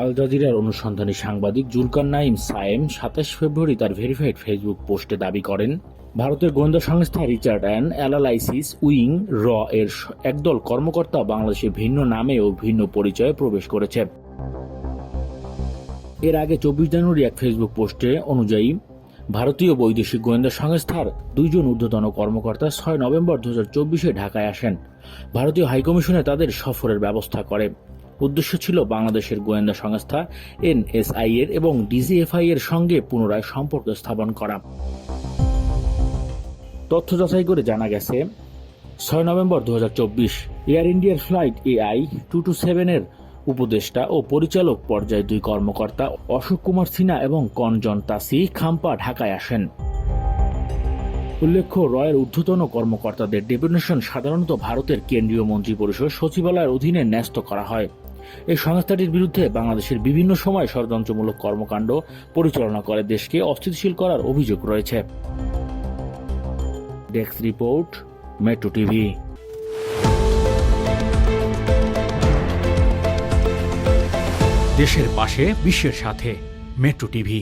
আল জাজিরার অনুসন্ধানী সাংবাদিক জুলকার নাইম সায়েম সাতাশ ফেব্রুয়ারি তার ভেরিফাইড ফেসবুক পোস্টে দাবি করেন, ভারতের গোয়েন্দা সংস্থা রিচার্ড অ্যান্ড অ্যানালাইসিস উইং র এর একদল কর্মকর্তা বাংলাদেশে ভিন্ন নামে ও ভিন্ন পরিচয়ে প্রবেশ করেছে। এর আগে চব্বিশ জানুয়ারি এক ফেসবুক পোস্টে অনুযায়ী, ভারতীয় বৈদেশিক গোয়েন্দা সংস্থার দুইজন ঊর্ধ্বতন কর্মকর্তা ছয় নভেম্বর দু ঢাকায় আসেন। ভারতীয় হাইকমিশনে তাদের সফরের ব্যবস্থা করে। উদ্দেশ্য ছিল বাংলাদেশের গোয়েন্দা সংস্থা এনএসআই এর এবং ডিজিএফআই এর সঙ্গে পুনরায় সম্পর্ক স্থাপন করা। তথ্য যাচাই করে জানা গেছে, ছয় নভেম্বর দু হাজার চব্বিশ এয়ার ইন্ডিয়ার ফ্লাইট এআই টু টু সেভেনের উপদেষ্টা ও পরিচালক পর্যায়ে দুই কর্মকর্তা অশোক কুমার সিনহা এবং কনজন তাসি খাম্পা ঢাকায় আসেন। উল্লেখ্য, রয়ের ঊর্ধ্বতন কর্মকর্তাদের ডেপুটেশন সাধারণত ভারতের কেন্দ্রীয় মন্ত্রী পরিষদ সচিবালয়ের অধীনে ন্যস্ত করা হয়। এই সংস্থাটির বিরুদ্ধে বাংলাদেশের বিভিন্ন সময় ষড়যন্ত্রমূলক কর্মকাণ্ড পরিচালনা করে দেশকে অস্থিতিশীল করার অভিযোগ রয়েছে। Desk report, Metro TV. দেশের পাশে, বিশ্বের সাথে, মেট্রো টিভি।